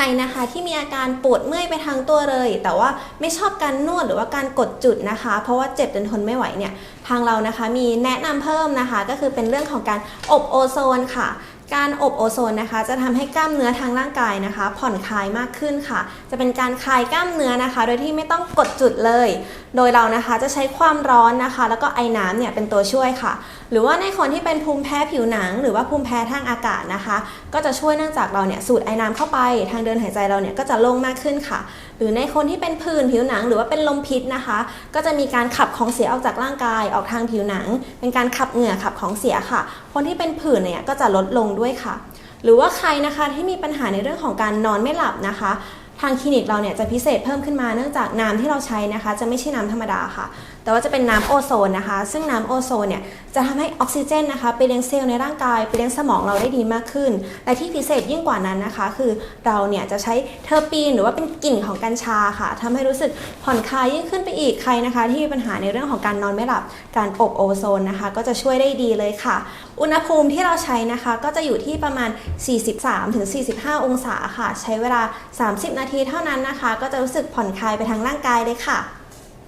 รนะคะที่มีอาการปวดเมื่อยไปทั้งตัวเลย แต่ว่าไม่ชอบการนวดหรือว่าการกดจุดนะคะ เพราะว่าเจ็บจนทนไม่ไหวเนี่ยทางเรานะคะมีแนะนำเพิ่มนะคะ ก็คือเป็นเรื่องของการอบโอโซนค่ะการอบโอโซนนะคะ จะทำให้กล้ามเนื้อทางร่างกายนะคะ ผ่อนคลายมากขึ้นค่ะ จะเป็นการคลายกล้ามเนื้อนะคะ โดยที่ไม่ต้องกดจุดเลย โดยเรานะคะจะใช้ความร้อนนะคะ แล้วก็ไอ้น้ำเนี่ยเป็นตัวช่วยค่ะ หรือว่าในคนที่เป็นภูมิแพ้ผิวหนัง หรือว่าภูมิแพ้ทางอากาศนะคะ ก็จะช่วยเนื่องจากเราเนี่ยสูดไอ้น้ำเข้าไป ทางเดินหายใจเราเนี่ยก็จะโล่งมากขึ้นค่ะ หรือในคนที่เป็นผื่นผิวหนัง หรือว่าเป็นลมพิษนะคะ ก็จะมีการขับของเสียออกจากร่างกายออกทางผิวหนัง เป็นการขับเหงื่อขับของเสียค่ะ คนที่เป็นผื่นเนี่ยก็จะลดลงด้วยค่ะ หรือว่าใครนะคะที่มีปัญหาในเรื่องของการนอนไม่หลับนะคะ ทางคลินิกเราเนี่ยจะพิเศษเพิ่มขึ้นมาเนื่องจากน้ำที่เราใช้นะคะ จะไม่ใช่น้ำธรรมดาค่ะ แต่ว่าจะเป็นน้ำโอโซนนะคะ ซึ่งน้ำโอโซนเนี่ยจะทำให้ออกซิเจนนะคะ ไปเลี้ยงเซลล์ในร่างกายไปเลี้ยงสมองเราได้ดีมากขึ้น และที่พิเศษยิ่งกว่านั้นนะคะ คือเราเนี่ยจะใช้เทอร์ปีนหรือว่าเป็นกลิ่นของกัญชาค่ะทำให้รู้สึกผ่อนคลายยิ่งขึ้นไปอีกใครนะคะ ที่มีปัญหาในเรื่องของการนอนไม่หลับการอบโอโซนนะคะ ก็จะช่วยได้ดีเลยค่ะ อุณหภูมิที่เราใช้นะคะ ก็จะอยู่ที่ประมาณ 43-45 องศาค่ะ ใช้เวลา 30นาทีเท่านั้นนะคะ ก็จะรู้สึกผ่อนคลายไปทางร่างกายเลยค่ะ